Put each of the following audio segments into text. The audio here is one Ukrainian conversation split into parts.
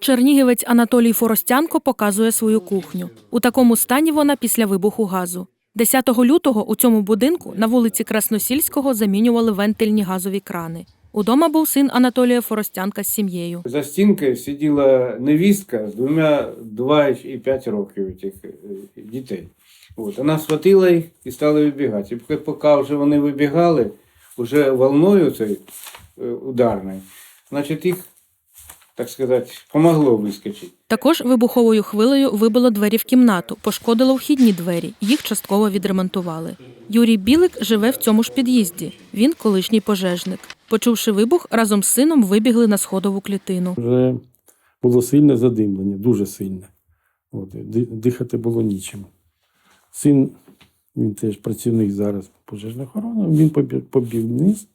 Чернігівець Анатолій Форостянко показує свою кухню. У такому стані вона після вибуху газу. 10 лютого у цьому будинку на вулиці Красносільського замінювали вентильні газові крани. Удома був син Анатолія Форостянка з сім'єю. За стінкою сиділа невістка з двома 2 і 5 років цих дітей. От, вона схватила їх і стала вибігати. І поки- вже вони вибігали, вже волною цією е, ударною, значить їх, так сказати, помогло вискочити. Також вибуховою хвилею вибило двері в кімнату, пошкодило вхідні двері. Їх частково відремонтували. Юрій Білик живе в цьому ж під'їзді. Він колишній пожежник. Почувши вибух, разом з сином вибігли на сходову клітину. Вже було сильне задимлення, дуже сильне. От, дихати було нічим. Син, він теж працівник зараз пожежної охорони, він побіг, побіг вниз,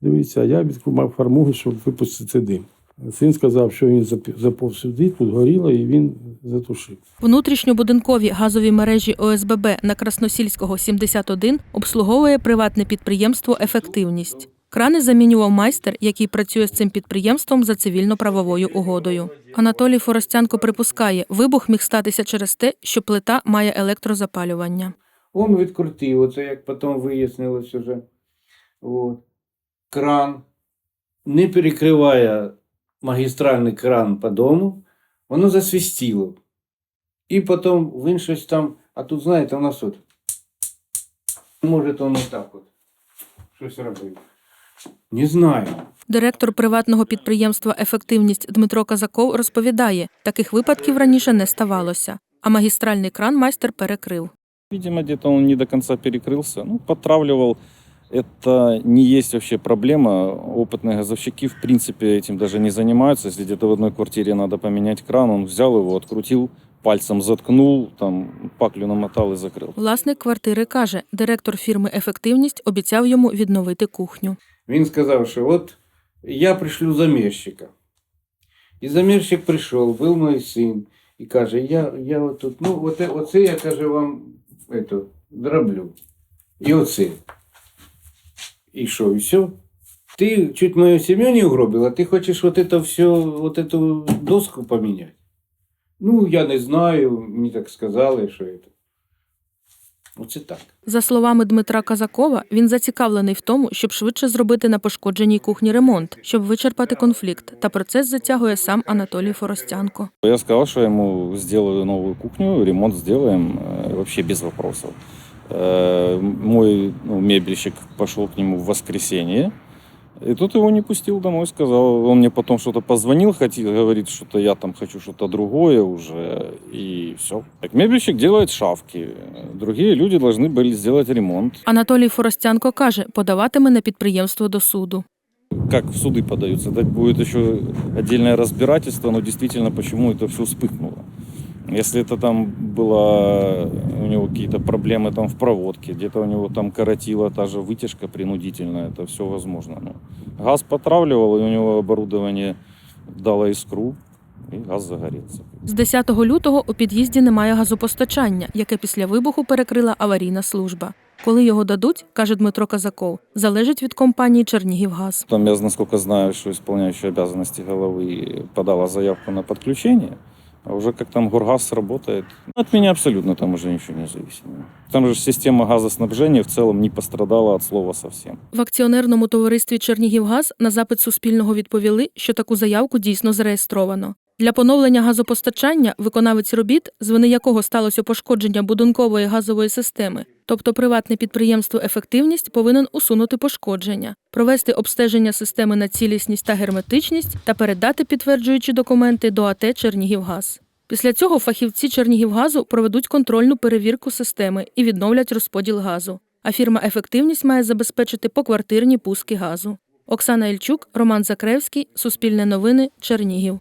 дивіться, а я відкривав фармуги, щоб випустити дим. Син сказав, що він заповз сюди, тут горіло, і він затушив. Внутрішньобудинкові газові мережі ОСББ на Красносільського 71 обслуговує приватне підприємство Ефективність. Крани замінював майстер, який працює з цим підприємством за цивільно-правовою угодою. Анатолій Форостянко припускає, вибух міг статися через те, що плита має електрозапалювання. Он відкрутив, оце як потім вияснилось уже. От. Кран не перекриває магістральний кран по дому, воно засвістіло. І потім він щось там, а тут, знаєте, у нас от. Може, то воно так от. Щось робив. Не знаю. Директор приватного підприємства Ефективність Дмитро Казаков розповідає, таких випадків раніше не ставалося, а магістральний кран майстер перекрив. Видимо, где-то он не до конца перекрылся. Ну, подтравливал. Это не есть вообще проблема. Опытные газовщики, в принципе, этим даже не занимаются. Если где-то в одной квартире надо поменять кран, он взял его, открутил, пальцем заткнул, там паклю намотал и закрыл. Власник квартири каже, директор фірми Ефективність обіцяв йому відновити кухню. Він сказав, що от я пришлю замірщика. І замірщик прийшов, був мій син, і каже, я, я отут, ну, оце, оце я каже вам это, дроблю. І оце. І що, і все? Ти чуть мою сім'ю не угробив, а ти хочеш от это все, от эту доску поміняти? Ну, я не знаю, мені так сказали, що це. Оце так. За словами Дмитра Казакова, він зацікавлений в тому, щоб швидше зробити на пошкодженій кухні ремонт, щоб вичерпати конфлікт. Та процес затягує сам Анатолій Форостянко. Я сказал, что я ему сделаю новую кухню, ремонт сделаем э, вообще без вопросов. Э, Мой ну, мебельщик пошел к нему в воскресенье, и тут его не пустил домой, сказал, он мне потом что-то позвонил, хотел, говорит, что-то я там хочу что-то другое уже, и все. Так мебельщик делает шавки, другие люди должны были сделать ремонт. Анатолій Форостянко каже, подаватиме на підприємство до суду. Как в суды подаются, так будет еще отдельное разбирательство, но действительно, почему это все вспыхнуло. Если это там было у него какие-то проблемы там в проводке, где-то у него там коротила та же вытяжка принудительная, это все возможно. Ну, газ потравливал, и у него оборудование дало искру, и газ загорелся. З 10 лютого у під'їзді немає газопостачання, яке після вибуху перекрила аварійна служба. Коли його дадуть, каже Дмитро Казаков, залежить від компанії Чернігівгаз. Там я, насколько знаю, что исполняющий обязанности головы подала заявку на подключение, а уже как там Горгаз работает, от меня абсолютно там уже ничего не зависит. Там же система газоснабжения в целом не пострадала от слова совсем. В акціонерному товаристві Чернігівгаз на запит Суспільного відповіли, що таку заявку дійсно зареєстровано. Для поновлення газопостачання виконавець робіт, з вини якого сталося пошкодження будинкової газової системи, тобто приватне підприємство Ефективність повинен усунути пошкодження, провести обстеження системи на цілісність та герметичність та передати підтверджуючі документи до АТ Чернігівгаз. Після цього фахівці Чернігівгазу проведуть контрольну перевірку системи і відновлять розподіл газу. А фірма Ефективність має забезпечити поквартирні пуски газу. Оксана Ільчук, Роман Закревський, Суспільне новини, Чернігів.